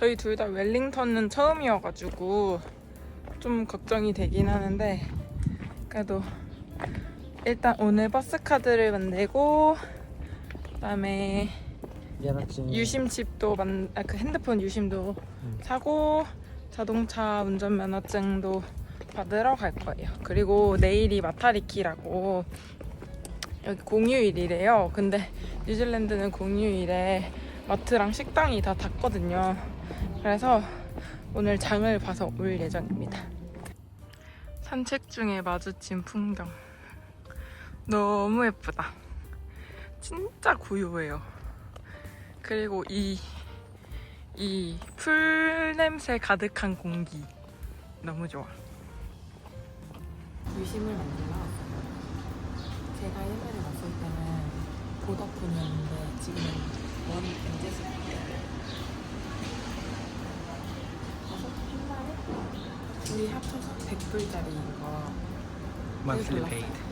저희 둘 다 웰링턴은 처음이어가지고 좀 걱정이 되긴 하는데 그래도 일단 오늘 버스 카드를 만들고 그다음에. 유심칩도 만, 아, 그 핸드폰 유심도 음. 사고 자동차 운전 면허증도 받으러 갈 거예요. 그리고 내일이 마타리키라고 여기 공휴일이래요. 근데 뉴질랜드는 공휴일에 마트랑 식당이 다 닫거든요. 그래서 오늘 장을 봐서 올 예정입니다. 산책 중에 마주친 풍경. 너무 예쁘다. 진짜 고요해요. 그리고 이, 이 풀 냄새 가득한 공기. 너무 좋아. 유심을 만들러. 제가 옛날에 왔을 때는 보더폰이었는데 지금은 원 엔제스예요. 그 우리 합쳐서 100불짜리 이거 monthly 골랐어요. paid.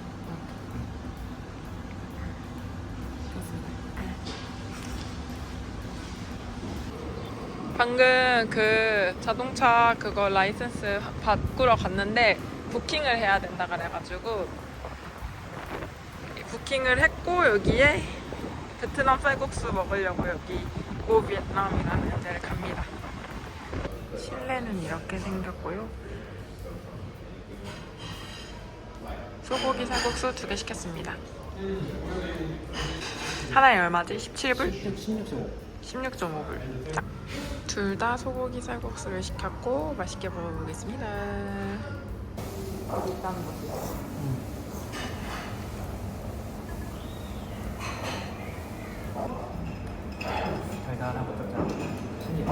방금 그 자동차 그거 라이센스 바꾸러 갔는데 부킹을 해야 된다 그래가지고 부킹을 했고 여기에 베트남 쌀국수 먹으려고 여기 고 비엔남이라는 데를 갑니다. 실내는 이렇게 생겼고요. 소고기 쌀국수 두 개 시켰습니다. 하나에 얼마지? 17불? 16.5. 16.5불. 둘다 소고기 쌀국수를 시켰고 맛있게 먹어보겠습니다. 달달하고 신기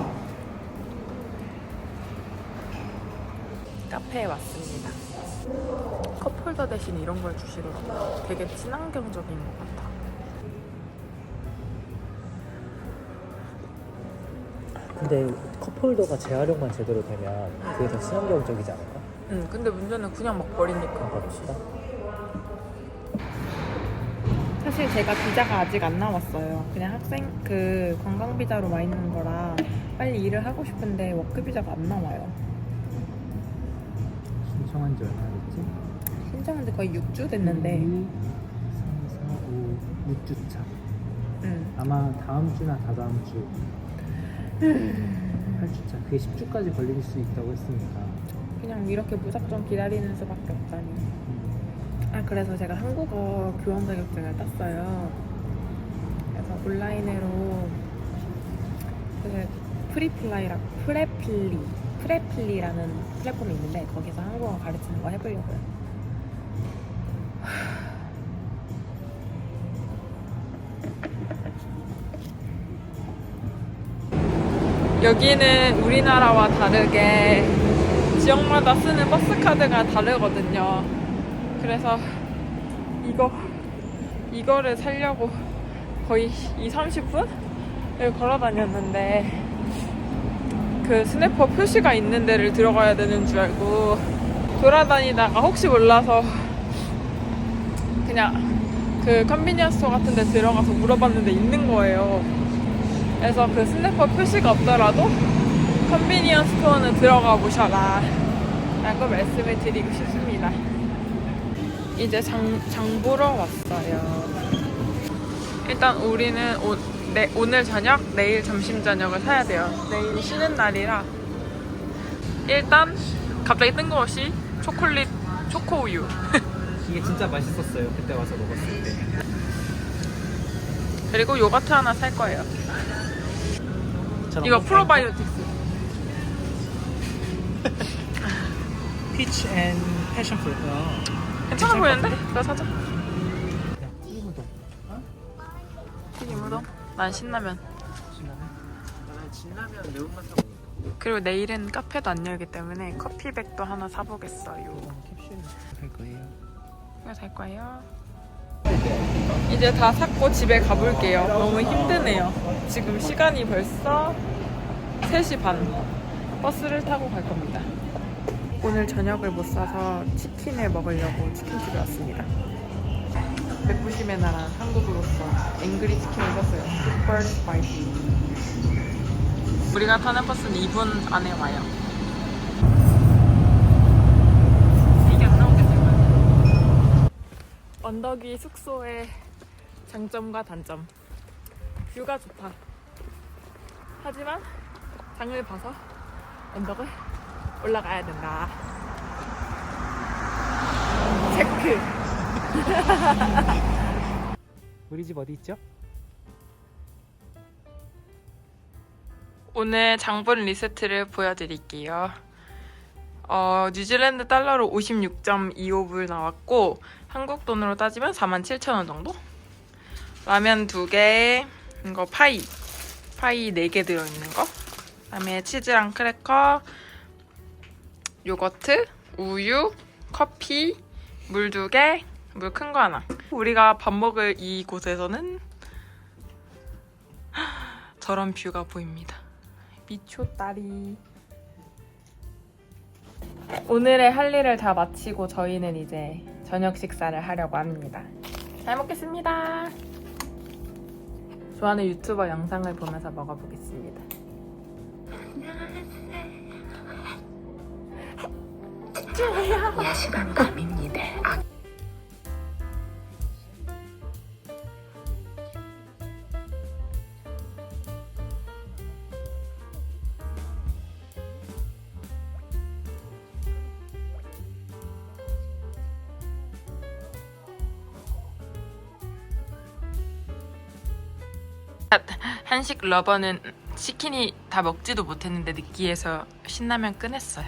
카페에 왔습니다. 컵홀더 대신 이런 걸 주시더라고요. 되게 친환경적인 것 같아. 근데 컵홀더가 재활용만 제대로 되면 그게 더 친환경적이지 않을까? 응, 근데 문제는 그냥 막 버리니까. 그럽시다. 사실 제가 비자가 아직 안 나왔어요. 그냥 학생 그 관광 비자로 와 있는 거라 빨리 일을 하고 싶은데 워크 비자가 안 나와요. 신청한 지 얼마나 됐지? 신청한 지 거의 6주 됐는데. 2, 3, 4, 5, 6주 차. 응. 아마 다음 주나 다다음 주 8주 차. 그게 10주까지 걸릴 수 있다고 했으니까. 그냥 이렇게 무작정 기다리는 수밖에 없다니. 음. 아 그래서 제가 한국어 교원 자격증을 땄어요. 그래서 온라인으로 그 프리플라이라 프레필리 프레필리라는 플랫폼이 있는데 거기서 한국어 가르치는 거 해보려고요. 여기는 우리나라와 다르게 지역마다 쓰는 버스 카드가 다르거든요. 그래서 이거 이거를 살려고 거의 2, 30분을 걸어 다녔는데 그 스냅퍼 표시가 있는 데를 들어가야 되는 줄 알고 돌아다니다가 혹시 몰라서 그냥 그 컨비니언스 스토어 같은 데 들어가서 물어봤는데 있는 거예요. 그래서 그 스냅퍼 표시가 없더라도 컨비니언스 스토어는 들어가 보셔라 라고 말씀을 드리고 싶습니다. 이제 장, 장 보러 왔어요. 일단 우리는 오, 네, 오늘 저녁, 내일 점심 저녁을 사야 돼요. 내일 쉬는 날이라 일단 갑자기 뜬금없이 초콜릿 초코 우유. 이게 진짜 맛있었어요. 그때 와서 먹었을 때. 그리고 요거트 하나 살 거예요. 이거 거 프로바이오틱스. 피치 앤 패션 프루트. 괜찮아 보이는데? 이거 사자. 난 신라면. 나는 진라면 매운맛 그리고 내일은 카페도 안 열기 때문에 커피백도 하나 사보겠어요. 캡슐 할 거예요. 이거 살 거예요. 이제 다 샀고 집에 가볼게요. 너무 힘드네요. 지금 시간이 벌써 3시 반. 버스를 타고 갈 겁니다. 오늘 저녁을 못 사서 치킨을 먹으려고 치킨집에 왔습니다. 맥부심의 나라 한국으로서 앵그리 치킨을 샀어요. 슈퍼 스파이시. 우리가 타는 버스는 2분 안에 와요. 이게 안 나오겠지만. 언덕이 숙소의 장점과 단점. 뷰가 좋다. 하지만 장을 봐서 언덕을 올라가야 된다. 체크. 우리 집 어디 있죠? 오늘 장본 리세트를 보여드릴게요. 어, 뉴질랜드 달러로 56.25불 나왔고 한국 돈으로 따지면 47,000원 정도? 라면 2개, 이거 파이, 파이 4개 들어있는 거. 그다음에 치즈랑 크래커, 요거트, 우유, 커피, 물 2개, 물큰거 하나. 우리가 밥 먹을 이곳에서는 저런 뷰가 보입니다. 미초다리. 오늘의 할 일을 다 마치고 저희는 이제 저녁 식사를 하려고 합니다. 잘 먹겠습니다. 좋아하는 유튜버 영상을 보면서 먹어보겠습니다. 야식은 감입니다. 한식 러버는 치킨이 다 먹지도 못했는데 느끼해서 신라면 꺼냈어요.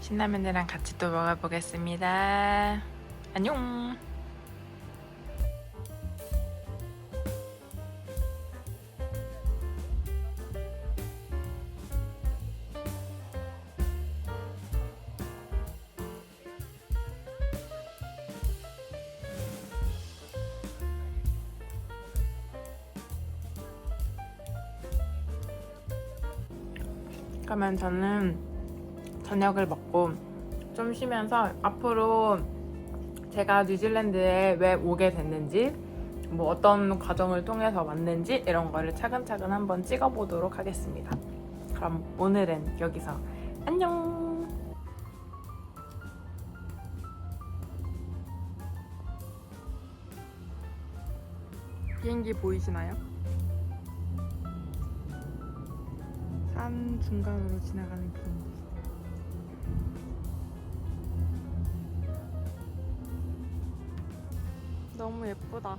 신라면이랑 같이 또 먹어보겠습니다. 안녕. 그러면 저는 저녁을 먹고 좀 쉬면서 앞으로 제가 뉴질랜드에 왜 오게 됐는지 뭐 어떤 과정을 통해서 왔는지 이런 거를 차근차근 한번 찍어보도록 하겠습니다. 그럼 오늘은 여기서 안녕! 비행기 보이시나요? 산 중간으로 지나가는 비행기. 너무 예쁘다.